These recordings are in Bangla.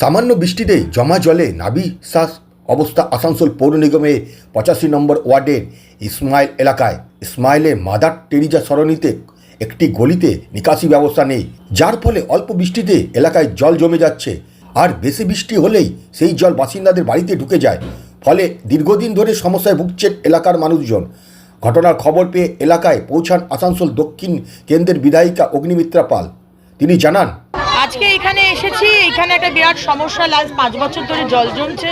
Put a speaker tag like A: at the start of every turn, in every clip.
A: সামান্য বৃষ্টিতেই জমা জলে নাবিশ্বাস অবস্থা আসানসোল পৌর নিগমে পঁচাশি নম্বর ওয়ার্ডের ইসমাইল এলাকায়। ইসমাইলের মাদার টেরিজা সরণিতে একটি গলিতে নিকাশি ব্যবস্থা নেই। যার ফলে অল্প বৃষ্টিতে এলাকায় জল জমে যাচ্ছে। আর বেশি বৃষ্টি হলেই সেই জল বাসিন্দাদের বাড়িতে ঢুকে যায়। ফলে দীর্ঘদিন ধরে সমস্যায় ভুগছেন এলাকার মানুষজন। ঘটনার খবর পেয়ে এলাকায় পৌঁছান আসানসোল দক্ষিণ কেন্দ্রের বিধায়িকা অগ্নিমিত্রা পাল। তিনি জানান
B: আজকে এখানে এসেছি, এখানে একটা বিরাট সমস্যা। লাস্ট পাঁচ বছর ধরে জল জমছে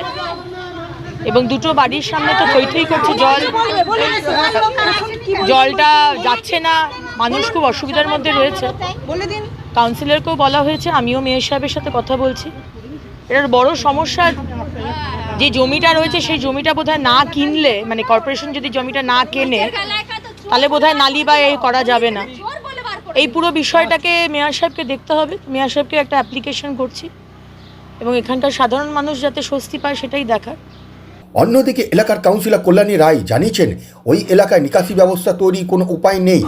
B: এবং দুটো বাড়ির সামনে তো থই থই করছে জল। জলটা যাচ্ছে না, মানুষ খুব অসুবিধার মধ্যে রয়েছে। কাউন্সিলরকেও বলা হয়েছে, আমিও মেয়র সাহেবের সাথে কথা বলছি। এটার বড় সমস্যা, যে জমিটা রয়েছে, সেই জমিটা বোধহয় না কিনলে মানে কর্পোরেশন যদি জমিটা না কেনে, তাহলে বোধহয় নালি বা এই করা যাবে না। এই পুরো বিষয়টাকে মেয়র সাহেবকে দেখতে হবে। মেয়র সাহেবকে একটা অ্যাপ্লিকেশন করছি এবং এখানকার সাধারণ মানুষ যাতে স্বস্তি পায় সেটাই দেখার।
A: অন্যদিকে এলাকার কাউন্সিলর কল্যাণী রায় জানিয়েছেন ওই এলাকায় নিকাশি ব্যবস্থা তৈরি কোনো উপায় নেই।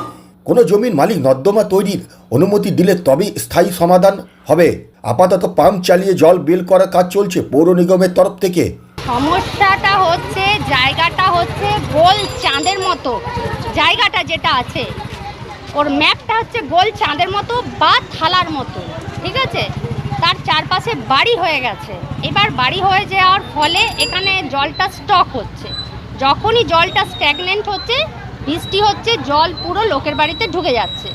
A: কোনো জমির মালিক নর্দমা তৈরির অনুমতি দিলে তবেই স্থায়ী সমাধান হবে। আপাতত পাম্প চালিয়ে জল বের করার কাজ চলছে পৌর নিগমের তরফ থেকে।
C: সমস্যাটা হচ্ছে জায়গাটা হচ্ছে গোল চাঁদের মতো। জায়গাটা যেটা আছে ওর ম্যাপটা হচ্ছে গোল চাঁদের মতো বা থালার মতো, ঠিক আছে? তার চারপাশে বাড়ি হয়ে গেছে। এবার বাড়ি হয়ে যাওয়ার ফলে এখানে জলটা স্টক হচ্ছে। যখনই জলটা স্ট্যাগনেন্ট হচ্ছে, বৃষ্টি হচ্ছে, জল পুরো লোকের বাড়িতে ঢুকে যাচ্ছে।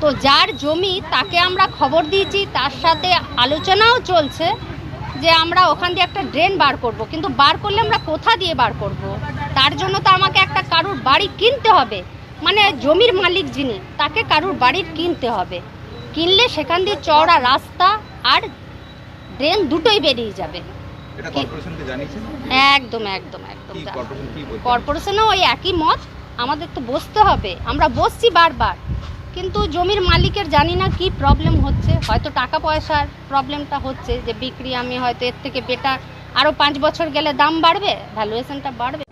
C: তো যার জমি তাকে আমরা খবর দিয়েছি, তার সাথে আলোচনাও চলছে যে আমরা ওখান দিয়ে একটা ড্রেন বার করব। কিন্তু বার করলে আমরা কোথা দিয়ে বার করব? তার জন্য তো আমাকে একটা কারুর বাড়ি কিনতে হবে। মানে জমির মালিক যিনি তাকে কারুর বাড়ির কিনতে হবে। কিনলে সেখান দিয়ে চওড়া রাস্তা আর ড্রেন দুটোই বেরিয়ে যাবে।
D: জানিয়েছেন?
C: একদম একদম একদম। কর্পোরেশনও ওই একই মত আমাদের তো বসতে হবে। আমরা বসছি বারবার। কিন্তু জমির মালিকের জানি না কি প্রবলেম হচ্ছে। হয়তো টাকা পয়সার প্রবলেমটা হচ্ছে যে বিক্রি আমি হয়তো এর থেকে বেটার আরও পাঁচ বছর গেলে দাম বাড়বে ভ্যালুয়েশনটা বাড়বে।